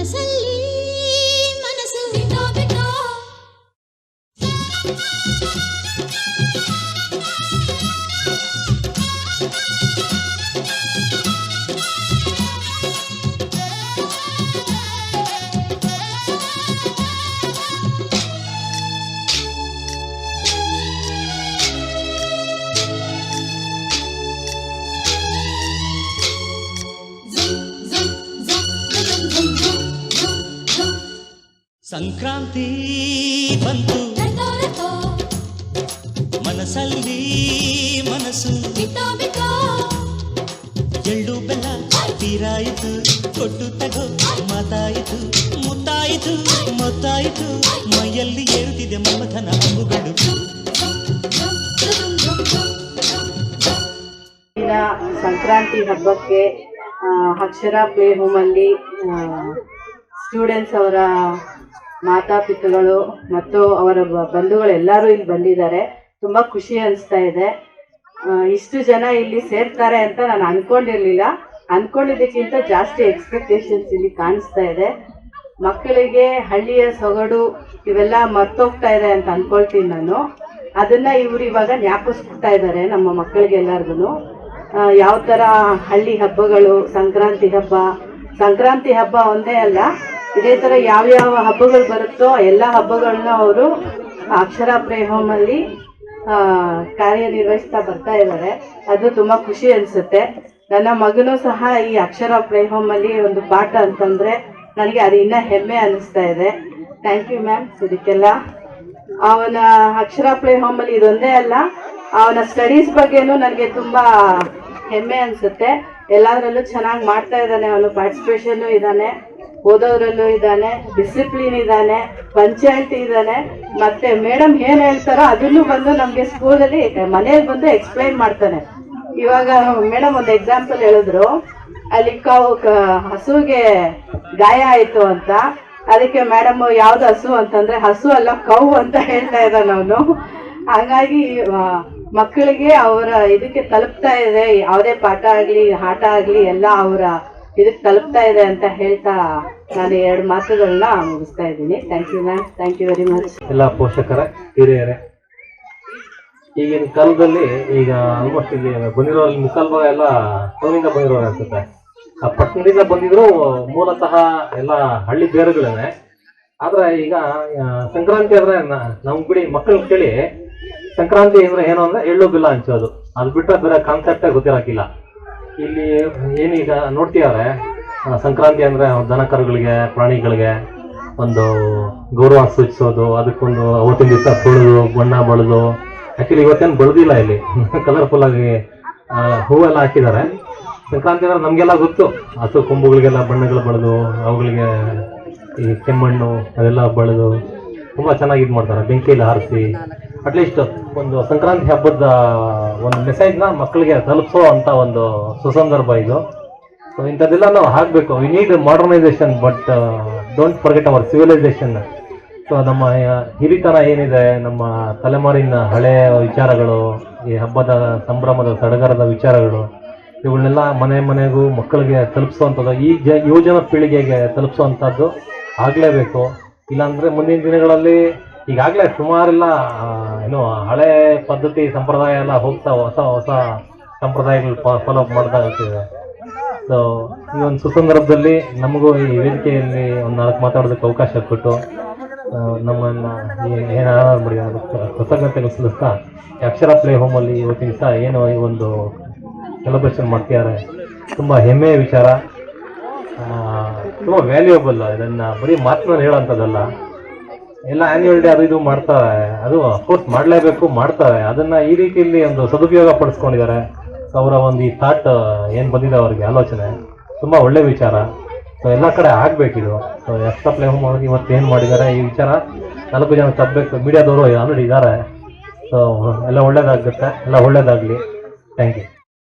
ಮನಸ್ಸಲ್ಲಿ ಮನಸ್ಸು ಸಂಕ್ರಾಂತಿ ಬಂತು. ಮನಸ್ಸಲ್ಲಿ ಮನಸ್ಸು ಎಳ್ಳು ಬೆಲ್ಲ ತೀರಾಯಿತು ಕೊಟ್ಟು ತಗೋ ಮಾತಾಯಿತು ಮುತ್ತಾಯಿತು ಮೊತ್ತಾಯಿತು ಮೈಯಲ್ಲಿ ಏರುತ್ತಿದೆ ಮಮಥನ ಅಂಬುಗಳು. ದಿನ ಸಂಕ್ರಾಂತಿ ಹಬ್ಬಕ್ಕೆ ಅಕ್ಷರ ಪ್ಲೇ ಹೋಮಲ್ಲಿ ಸ್ಟೂಡೆಂಟ್ಸ್ ಅವರ ಮಾತಾಪಿತೃಗಳು ಮತ್ತು ಅವರ ಬಂಧುಗಳು ಎಲ್ಲರೂ ಇಲ್ಲಿ ಬಂದಿದ್ದಾರೆ. ತುಂಬ ಖುಷಿ ಅನಿಸ್ತಾ ಇದೆ. ಇಷ್ಟು ಜನ ಇಲ್ಲಿ ಸೇರ್ತಾರೆ ಅಂತ ನಾನು ಅನ್ಕೊಂಡಿರ್ಲಿಲ್ಲ. ಅನ್ಕೊಂಡಿದ್ದಕ್ಕಿಂತ ಜಾಸ್ತಿ ಎಕ್ಸ್ಪೆಕ್ಟೇಷನ್ಸ್ ಇಲ್ಲಿ ಕಾಣಿಸ್ತಾ ಇದೆ. ಮಕ್ಕಳಿಗೆ ಹಳ್ಳಿಯ ಸೊಗಡು ಇವೆಲ್ಲ ಮರ್ತೋಗ್ತಾ ಇದೆ ಅಂತ ಅನ್ಕೊಳ್ತೀನಿ ನಾನು. ಅದನ್ನ ಇವ್ರು ಇವಾಗ ಜ್ಞಾಪಿಸ್ಕೊಡ್ತಾ ಇದ್ದಾರೆ ನಮ್ಮ ಮಕ್ಕಳಿಗೆಲ್ಲರಿಗೂ ಯಾವ ಥರ ಹಳ್ಳಿ ಹಬ್ಬಗಳು, ಸಂಕ್ರಾಂತಿ ಹಬ್ಬ. ಸಂಕ್ರಾಂತಿ ಹಬ್ಬ ಒಂದೇ ಅಲ್ಲ ಇದೇ ತರ ಯಾವ ಯಾವ ಹಬ್ಬಗಳು ಬರುತ್ತೋ ಎಲ್ಲ ಹಬ್ಬಗಳನ್ನ ಅವರು ಅಕ್ಷರ ಪ್ರೇಮಲ್ಲಿ ಕಾರ್ಯನಿರ್ವಹಿಸ್ತಾ ಬರ್ತಾ ಇದ್ದಾರೆ. ಅದು ತುಂಬಾ ಖುಷಿ ಅನ್ಸುತ್ತೆ. ನನ್ನ ಮಗನೂ ಸಹ ಈ ಅಕ್ಷರ ಪ್ಲೇ ಹೋಮಲ್ಲಿ ಒಂದು ಪಾಠ ಅಂತಂದ್ರೆ ನನಗೆ ಅದು ಇನ್ನೂ ಹೆಮ್ಮೆ ಅನಿಸ್ತಾ ಇದೆ. ಥ್ಯಾಂಕ್ ಯು ಮ್ಯಾಮ್ ಇದಕ್ಕೆಲ್ಲ ಅವನ ಅಕ್ಷರ ಪ್ಲೇ ಹೋಮಲ್ಲಿ ಇದೊಂದೇ ಅಲ್ಲ, ಅವನ ಸ್ಟಡೀಸ್ ಬಗ್ಗೆನೂ ನನಗೆ ತುಂಬ ಹೆಮ್ಮೆ ಅನಿಸುತ್ತೆ. ಎಲ್ಲದರಲ್ಲೂ ಚೆನ್ನಾಗಿ ಮಾಡ್ತಾ ಇದ್ದಾನೆ ಅವನು ಪಾರ್ಟಿಸಿಪೇಷನ್ನು ಇದ್ದಾನೆ. ಓದೋದ್ರಲ್ಲೂ ಇದ್ದಾನೆ ಡಿಸಿಪ್ಲಿನ್ ಇದ್ದಾನೆ, ಪಂಚಾಯಿತಿ ಇದ್ದಾನೆ, ಮತ್ತೆ ಮೇಡಮ್ ಏನ್ ಹೇಳ್ತಾರೋ ಅದನ್ನು ಬಂದು ನಮ್ಗೆ ಸ್ಕೂಲಲ್ಲಿ ಮನೇಲಿ ಬಂದು ಎಕ್ಸ್ಪ್ಲೈನ್ ಮಾಡ್ತಾನೆ. ಇವಾಗ ಮೇಡಮ್ ಒಂದು ಎಕ್ಸಾಂಪಲ್ ಹೇಳಿದ್ರು. ಅಲ್ಲಿ ಕಾವು ಹಸುಗೆ ಗಾಯ ಆಯ್ತು ಅಂತ. ಅದಕ್ಕೆ ಮೇಡಮ್ ಯಾವ್ದು ಹಸು ಅಂತಂದ್ರೆ, ಹಸು ಅಲ್ಲ ಕೌ ಅಂತ ಹೇಳ್ತಾ ಇದ್ದಾನೆ ಅವನು. ಹಾಗಾಗಿ ಮಕ್ಕಳಿಗೆ ಅವರ ಇದಕ್ಕೆ ತಲುಪ್ತಾ ಇದೆ. ಯಾವುದೇ ಪಾಠ ಆಗ್ಲಿ, ಆಟ ಆಗ್ಲಿ, ಎಲ್ಲ ಅವರ ಇದಕ್ಕೆ ತಲುಪ್ತಾ ಇದೆ ಅಂತ ಹೇಳ್ತಾ ನಾನು ಎರಡು ಮಾತುಗಳನ್ನ ಮುಗಿಸ್ತಾ ಇದ್ದೀನಿ. Thank you ma'am thank you very much ಎಲ್ಲ ಪೋಷಕರ, ಹಿರಿಯರೇ, ಈಗಿನ ಕಾಲದಲ್ಲಿ ಈಗ ಆಲ್ಮೋಸ್ಟ್ ಇಲ್ಲಿ ಬಂದಿರೋರಲ್ಲಿ ಭಾಗ ಎಲ್ಲ ಟೌನಿಂದ ಬಂದಿರೋರು ಅನ್ಸುತ್ತೆ. ಆ ಪಟ್ಟಣದಿಂದ ಬಂದಿದ್ರು, ಮೂಲತಃ ಎಲ್ಲ ಹಳ್ಳಿ ಬೇರುಗಳೇ ಆದ್ರೆ ಈಗ ಸಂಕ್ರಾಂತಿ ಅಂದ್ರೆ ನಮ್ ಬಿಡಿ ಮಕ್ಕಳು ಕೇಳಿ, ಸಂಕ್ರಾಂತಿ ಅಂದ್ರೆ ಏನು ಅಂದ್ರೆ ಎಳ್ಳು ಬೆಲ್ಲ ಹಂಚೋದು ಅದ್. ಬಿಟ್ಟರೆ ಬೇರೆ ಕಾನ್ಸೆಪ್ಟೇ ಗೊತ್ತಿರಕ್ಕಿಲ್ಲ ಇಲ್ಲಿ ಏನೀಗ ನೋಡ್ತಿದ್ದಾರೆ ಆ, ಸಂಕ್ರಾಂತಿ ಅಂದ್ರೆ ದನ ಕರುಗಳಿಗೆ ಪ್ರಾಣಿಗಳಿಗೆ ಒಂದು ಗೌರವ ಸೂಚಿಸೋದು ಅದಕ್ಕೊಂದು ಅವತ್ತಿನ ದಿವಸ ತೊಳೆದು ಬಣ್ಣ ಬಳಿದು. ಆ್ಯಕ್ಚುಲಿ ಇವತ್ತೇನು ಬಳದಿಲ್ಲ ಇಲ್ಲಿ. ಕಲರ್ಫುಲ್ ಆಗಿ ಹೂವೆಲ್ಲ ಹಾಕಿದ್ದಾರೆ ಸಂಕ್ರಾಂತಿ ಅಂದ್ರೆ ನಮಗೆಲ್ಲ ಗೊತ್ತು. ಹಸು ಕೊಂಬುಗಳಿಗೆಲ್ಲ ಬಣ್ಣಗಳು ಬಳಿದು ಅವುಗಳಿಗೆ ಈ ಕೆಮ್ಮಣ್ಣು ಅದೆಲ್ಲ ಬಳಿದು ತುಂಬಾ ಚೆನ್ನಾಗಿ ಇದು ಮಾಡ್ತಾರೆ. ಬೆಂಕಿಯಲ್ಲಿ ಹಾರಿಸಿ. ಅಟ್ಲೀಸ್ಟ್ ಒಂದು ಸಂಕ್ರಾಂತಿ ಹಬ್ಬದ ಒಂದು ಮೆಸೇಜ್ನ ಮಕ್ಕಳಿಗೆ ತಲುಪಿಸೋ ಅಂತ ಒಂದು ಸುಸಂದರ್ಭ ಇದು. ಸೊ ಇಂಥದ್ದೆಲ್ಲ ನಾವು ಹಾಕಬೇಕು. We need modernisation but don't forget our civilisation so ನಮ್ಮ ಹಿರಿತನ ಏನಿದೆ, ನಮ್ಮ ತಲೆಮಾರಿನ ಹಳೆಯ ವಿಚಾರಗಳು, ಈ ಹಬ್ಬದ ಸಂಭ್ರಮದ ಸಡಗರದ ವಿಚಾರಗಳು, ಇವುಗಳನ್ನೆಲ್ಲ ಮನೆ ಮನೆಗೂ ಮಕ್ಕಳಿಗೆ ತಲುಪಿಸುವಂಥದ್ದು, ಈ ಜ, ಯುವಜನ ಪೀಳಿಗೆಗೆ ತಲುಪಿಸುವಂಥದ್ದು ಆಗಲೇಬೇಕು. ಇಲ್ಲಾಂದರೆ ಮುಂದಿನ ದಿನಗಳಲ್ಲಿ ಈಗಾಗಲೇ ಸುಮಾರೆಲ್ಲ ಏನು ಹಳೆ ಪದ್ಧತಿ ಸಂಪ್ರದಾಯ ಎಲ್ಲ ಹೋಗ್ತಾ ಹೊಸ ಹೊಸ ಸಂಪ್ರದಾಯಗಳು ಫಾಲೋ ಅಪ್ ಮಾಡ್ತಾ ಇರ್ತೀವಿ. ಸೊ ಈ ಒಂದು ಸುಸಂದರ್ಭದಲ್ಲಿ ನಮಗೂ ಈ ವೇದಿಕೆಯಲ್ಲಿ ಒಂದು ನಾಲ್ಕು ಮಾತಾಡೋದಕ್ಕೆ ಅವಕಾಶ ಕೊಟ್ಟು ನಮ್ಮನ್ನು ಏನಾದ್ರು ಮಾಡಿ ಕೃತಜ್ಞತೆಗಳು ಸಲ್ಲಿಸ್ತಾ ಅಕ್ಷರ ಪ್ಲೇ ಹೋಮಲ್ಲಿ ಇವತ್ತಿನ ದಿವಸ ಏನು ಈ ಒಂದು ಸೆಲೆಬ್ರೇಷನ್ ಮಾಡ್ತಿದ್ದಾರೆ. ತುಂಬ ಹೆಮ್ಮೆಯ ವಿಚಾರ. ತುಂಬ ವ್ಯಾಲ್ಯೂಯಬಲ್ ಇದನ್ನು ಬರೀ ಮಾತಿನಲ್ಲಿ ಹೇಳೋಂಥದ್ದಲ್ಲ. ಎಲ್ಲ ಆನ್ಯುವಲ್ ಡೇ ಅದು ಇದು ಮಾಡ್ತಾರೆ. ಅದು ಅಫ್ಕೋರ್ಸ್ ಮಾಡಲೇಬೇಕು, ಮಾಡ್ತಾರೆ. ಅದನ್ನ ಈ ರೀತಿಯಲ್ಲಿ ಒಂದು ಸದುಪಯೋಗ ಪಡಿಸ್ಕೊಂಡಿದ್ದಾರೆ. ಅವರ ಒಂದು ಈ ಥಾಟ್ ಏನು ಬಂದಿದೆ ಅವರಿಗೆ ಆಲೋಚನೆ. ತುಂಬ ಒಳ್ಳೆ ವಿಚಾರ. ಸೊ ಎಲ್ಲ ಕಡೆ ಆಗಬೇಕಿದು. ಸೊ ಎಕ್ಸ್ಟ್ರಾ ಪ್ಲೇ ಹೋಮ್ ಇವತ್ತು ಏನು ಮಾಡಿದ್ದಾರೆ ಈ ವಿಚಾರ? ನಾಲ್ಕು ಜನ ತಪ್ಪಬೇಕು ಮೀಡಿಯಾದವರು ಆಲ್ರೆಡಿ ಇದ್ದಾರೆ. ಸೊ ಎಲ್ಲ ಒಳ್ಳೇದಾಗುತ್ತೆ. ಎಲ್ಲ ಒಳ್ಳೇದಾಗಲಿ. Thank you